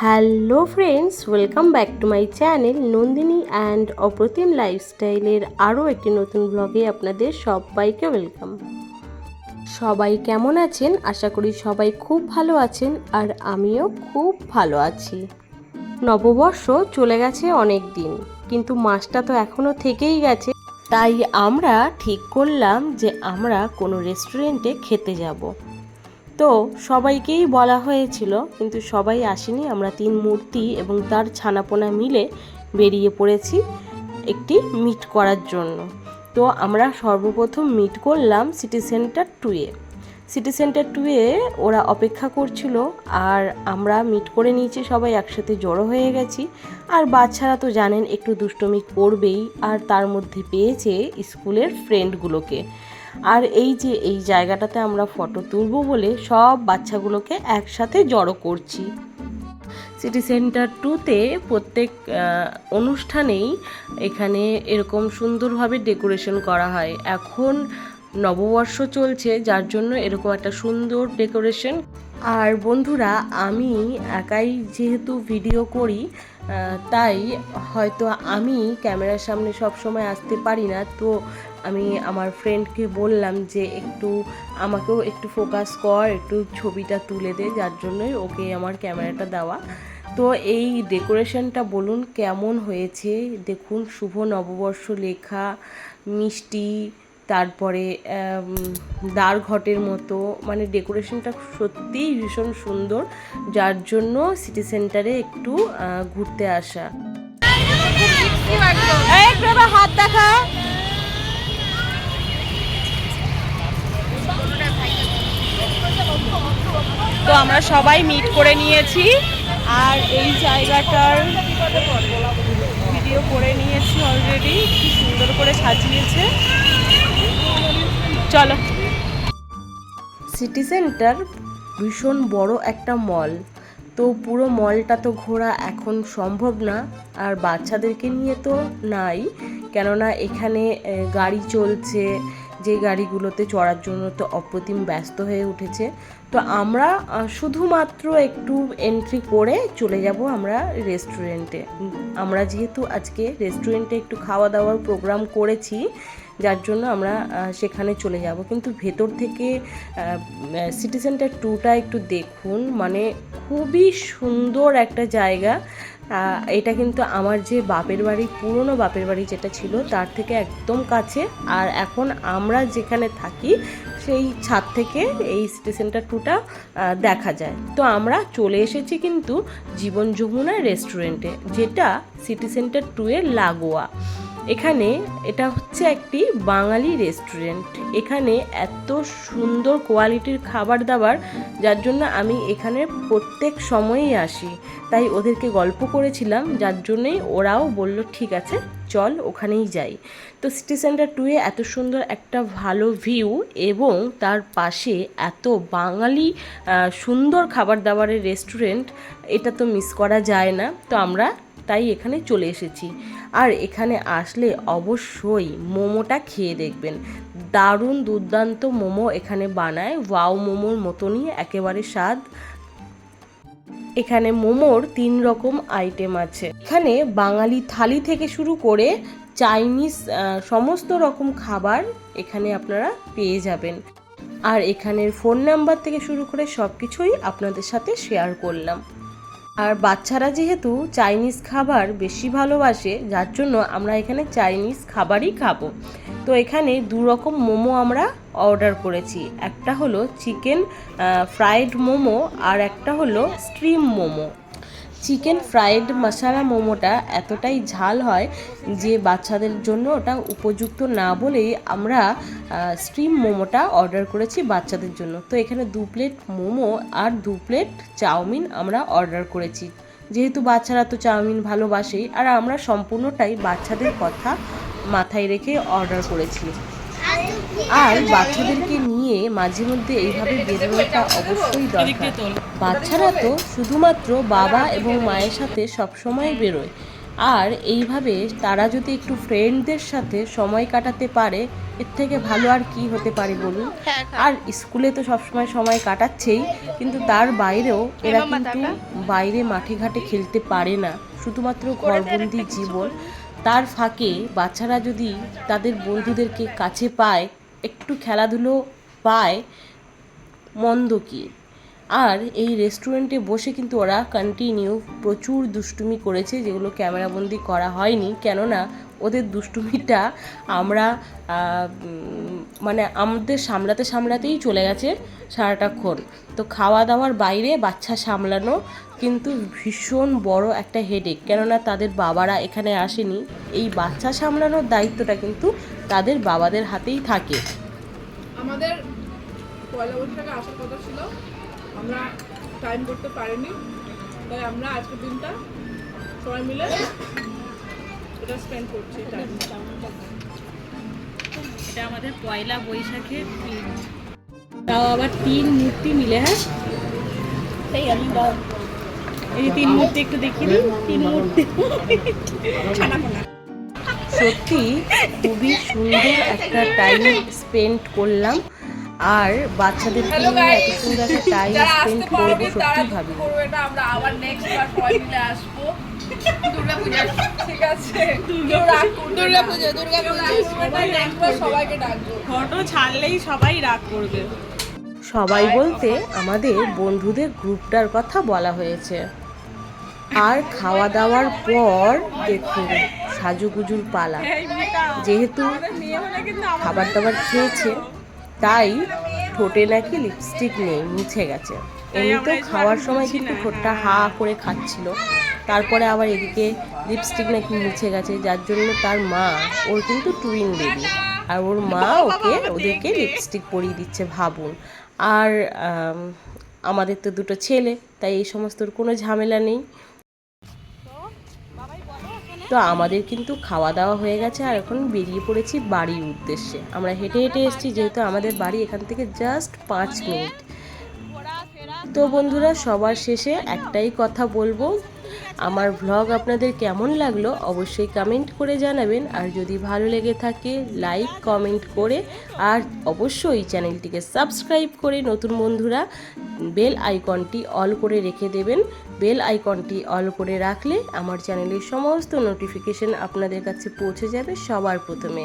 Hello friends, welcome back to my channel Nandini and Apratim লাইফস্টাইলের আরও একটি নতুন ব্লগে আপনাদের সবাইকে ওয়েলকাম। সবাই কেমন আছেন? আশা করি সবাই খুব ভালো আছেন আর আমিও খুব ভালো আছি। নববর্ষ চলে গেছে অনেক দিন, কিন্তু মাসটা তো এখনও থেকেই গেছে। তাই আমরা ঠিক করলাম যে আমরা কোনো রেস্টুরেন্টে খেতে যাব। তো সবাইকেই বলা হয়েছিল, কিন্তু সবাই আসেনি। আমরা তিন মূর্তি এবং তার ছানাপোনা মিলে বেরিয়ে পড়েছি একটি মিট করার জন্য। তো আমরা সর্বপ্রথম মিট করলাম সিটি সেন্টার টুয়ে সিটি সেন্টার টুয়ে ওরা অপেক্ষা করছিল, আর আমরা মিট করে নিয়েছি, সবাই একসাথে জড়ো হয়ে গেছি। আর বাচ্চারা তো জানেন, একটু দুষ্টমি করবেই, আর তার মধ্যে পেয়েছে স্কুলের ফ্রেন্ডগুলোকে আর এই যে এই জায়গাটাতে আমরা ফটো তুলবো বলে সব বাচ্চাগুলোকে একসাথে জড়ো করছি। সিটি সেন্টার টুতে প্রত্যেক অনুষ্ঠানেই এখানে এরকম সুন্দরভাবে ডেকোরেশন করা হয়। এখন নববর্ষ চলছে, যার জন্য এরকম একটা সুন্দর ডেকোরেশন আর বন্ধুরা, আমি একাই যেহেতু ভিডিও করি তাই হয়তো আমি ক্যামেরার সামনে সব সময় আসতে পারি না। তো আমি আমার ফ্রেন্ডকে বললাম যে একটু আমাকেও একটু ফোকাস কর, একটু ছবিটা তুলে দে, যার জন্যই ওকে আমার ক্যামেরাটা দেওয়া। তো এই ডেকোরেশনটা বলুন কেমন হয়েছে? দেখুন, শুভ নববর্ষ লেখা, মিষ্টি তারপরে দ্বার ঘটের মতো মানে ডেকোরেশনটা সত্যিই ভীষণ সুন্দর, যার জন্য সিটি সেন্টারে একটু ঘুরতে আসা। হাত দেখা তো আমরা সবাই মিট করে নিয়েছি, আর এই জায়গাটার ভিডিও করে নিয়েছি অলরেডি কি সুন্দর করে সাজিয়েছে। চলো। সিটি সেন্টার ভীষণ বড় একটা মল। তো পুরো মলটা তো ঘোরা এখন সম্ভব না, আর বাচ্চাদেরকে নিয়ে তো নাই। কেননা এখানে গাড়ি চলছে, যে গাড়িগুলোতে চড়ার জন্য তো অপ্রতিম ব্যস্ত হয়ে উঠেছে। তো আমরা শুধুমাত্র একটু এন্ট্রি করে চলে যাব আমরা রেস্টুরেন্টে আমরা যেহেতু আজকে রেস্টুরেন্টে একটু খাওয়া দাওয়ার প্রোগ্রাম করেছি যার জন্য আমরা সেখানে চলে যাব। কিন্তু ভেতর থেকে সিটি সেন্টার টুটা একটু দেখুন। মানে খুবই সুন্দর একটা জায়গা। এটা কিন্তু আমার যে বাপের বাড়ি, পুরনো বাপের বাড়ি যেটা ছিল, তার থেকে একদম কাছে। আর এখন আমরা যেখানে থাকি, সেই ছাদ থেকে এই সিটি সেন্টার টুটা দেখা যায়। তো আমরা চলে এসেছি কিন্তু জীবন যমুনা রেস্টুরেন্টে যেটা সিটি সেন্টার টু এর লাগোয়া। এখানে এটা হচ্ছে একটি বাঙালি রেস্টুরেন্ট এখানে এত সুন্দর কোয়ালিটির খাবার দাবার, যার জন্য আমি এখানে প্রত্যেক সময়ই আসি। তাই ওদেরকে গল্প করেছিলাম, যার জন্যই ওরাও বলল, ঠিক আছে, চল ওখানেই যাই। তো সিটি সেন্টার টুয়ে এত সুন্দর একটা ভালো ভিউ এবং তার পাশে এত বাঙালি সুন্দর খাবার দাবারের রেস্টুরেন্ট এটা তো মিস করা যায় না। তো আমরা তাই এখানে চলে এসেছি। আর এখানে আসলে অবশ্যই মোমোটা খেয়ে দেখবেন। দারুণ দুর্দান্ত মোমো এখানে বানায়। ওয়াও মোমোর মতনই একেবারে স্বাদ। এখানে মোমোর তিন রকম আইটেম আছে। এখানে বাঙালি থালি থেকে শুরু করে চাইনিজ সমস্ত রকম খাবার এখানে আপনারা পেয়ে যাবেন। আর এখানের ফোন নাম্বার থেকে শুরু করে সব কিছুই আপনাদের সাথে শেয়ার করলাম। আর বাচ্চারা যেহেতু চাইনিজ খাবার বেশি ভালোবাসে, যার জন্য আমরা এখানে চাইনিজ খাবারই খাব। তো এখানে দু রকম মোমো আমরা অর্ডার করেছি। একটা হলো চিকেন ফ্রাইড মোমো আর একটা হলো steam momo. Chicken fried masala মোমোটা এতটাই ঝাল হয় যে বাচ্চাদের জন্য ওটা উপযুক্ত না বলেই আমরা স্ট্রিম মোমোটা অর্ডার করেছি বাচ্চাদের জন্য। তো এখানে দু প্লেট মোমো আর দু প্লেট চাউমিন আমরা অর্ডার করেছি। যেহেতু বাচ্চারা তো চাউমিন ভালোবাসেই, আর আমরা সম্পূর্ণটাই বাচ্চাদের কথা মাথায় রেখে অর্ডার করেছি। আর বাচ্চাদেরকে নিয়ে মাঝে মধ্যে এইভাবে বেরোনোটা অবশ্যই দরকার। বাচ্চারা তো শুধুমাত্র বাবা এবং মায়ের সাথে সবসময় বেরোয়। আর এইভাবে তারা যদি একটু ফ্রেন্ডদের সাথে সময় কাটাতে পারে এর থেকে ভালো আর কি হতে পারে বলুন? আর স্কুলে তো সবসময় সময় কাটাচ্ছেই কিন্তু তার বাইরেও এরা কিন্তু বাইরে মাঠে ঘাটে খেলতে পারে না। শুধুমাত্র ঘরবন্দি জীবন। তার ফাঁকে বাচ্চারা যদি তাদের বন্ধুদেরকে কাছে পায় একটু খেলাধুলো পায়, মন্দ কি? আর এই রেস্টুরেন্টে বসে কিন্তু ওরা কন্টিনিউ প্রচুর দুষ্টুমি করেছে, যেগুলো ক্যামেরাবন্দি করা হয়নি। কেননা ওদের দুষ্টুমিটা আমরা মানে আমাদের সামলাতে সামলাতেই চলে গেছে সারাটাক্ষণ তো খাওয়া দাওয়ার বাইরে বাচ্চা সামলানো কিন্তু ভীষণ বড় একটা হেডেক কেননা তাদের বাবারা এখানে আসেনি। এই বাচ্চা সামলানোর দায়িত্বটা কিন্তু তাদের বাবাদের হাতেই থাকে। আমাদের পয়লা বৈশাখে আসার কথা ছিল। আমরা টাইম করতে পারিনি। তাই আমরা আজকের দিনটা সবাই মিলে এটা স্পেন্ড করছি এটা আমাদের পয়লা বৈশাখে তাও আবার তিন মূর্তি মিলে হ্যাঁ? সেই আমি দাও এই তিন মূর্তি একটু দেখিয়ে দিন তিন মূর্তি। সত্যি খুবই সুন্দর একটা টাইম স্পেন্ড করলাম। আর বাচ্চাদের নিয়ে এত সুন্দর একটা টাইম স্পেন্ড করব সত্যি ভাবি এটা আমরা আবার নেক্সট বার সবাই আসব। দুর্গা ঠিক আছে। দুর্গা পূজা দুর্গা পূজা সবাই ডাকবো সবাইকে ডাকবো। ফটো ছাড়লেই সবাই রাগ করবে। সবাই বলতে আমাদের বন্ধুদের গ্রুপটার কথা বলা হয়েছে। আর খাওয়া দাওয়ার পর দেখুন সাজুগুজুর পালা। যেহেতু খাবার দাবার খেয়েছে, তাই ঠোঁটে নাকি লিপস্টিক নেই, মুছে গেছে। এমনিতেও খাওয়ার সময় কিন্তু ঠোঁটটা হা করে খাচ্ছিল। তারপরে আবার এদিকে লিপস্টিক নাকি মুছে গেছে, যার জন্য তার মা, ওর কিন্তু টুইন বেবি আর ওর মা ওকে, ওদেরকে লিপস্টিক পরিয়ে দিচ্ছে ভাবুন। আর আমাদের তো দুটো ছেলে, তাই এই সমস্তর কোনো ঝামেলা নেই। তো আমাদের কিন্তু খাওয়া দাওয়া হয়ে গেছে আর এখন বেরিয়ে পড়েছি বাড়ির উদ্দেশ্যে। আমরা হেঁটে হেঁটে এসেছি যেহেতু আমাদের বাড়ি এখান থেকে জাস্ট পাঁচ মিনিট। তো বন্ধুরা, সবার শেষে একটাই কথা বলব আমার ভ্লগ আপনাদের কেমন লাগল অবশ্যই কমেন্ট করে জানাবেন। আর যদি ভালো লেগে থাকে লাইক কমেন্ট করে, আর অবশ্যই চ্যানেলটিকে সাবস্ক্রাইব করে নতুন বন্ধুরা বেল আইকনটি অল করে রেখে দেবেন। বেল আইকনটি অল করে রাখলে আমার চ্যানেলের সমস্ত নোটিফিকেশন আপনাদের কাছে পৌঁছে যাবে সবার প্রথমে।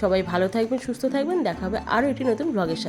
সবাই ভালো থাকবেন, সুস্থ থাকবেন। দেখা হবে আরও একটি নতুন ব্লগের সাথে।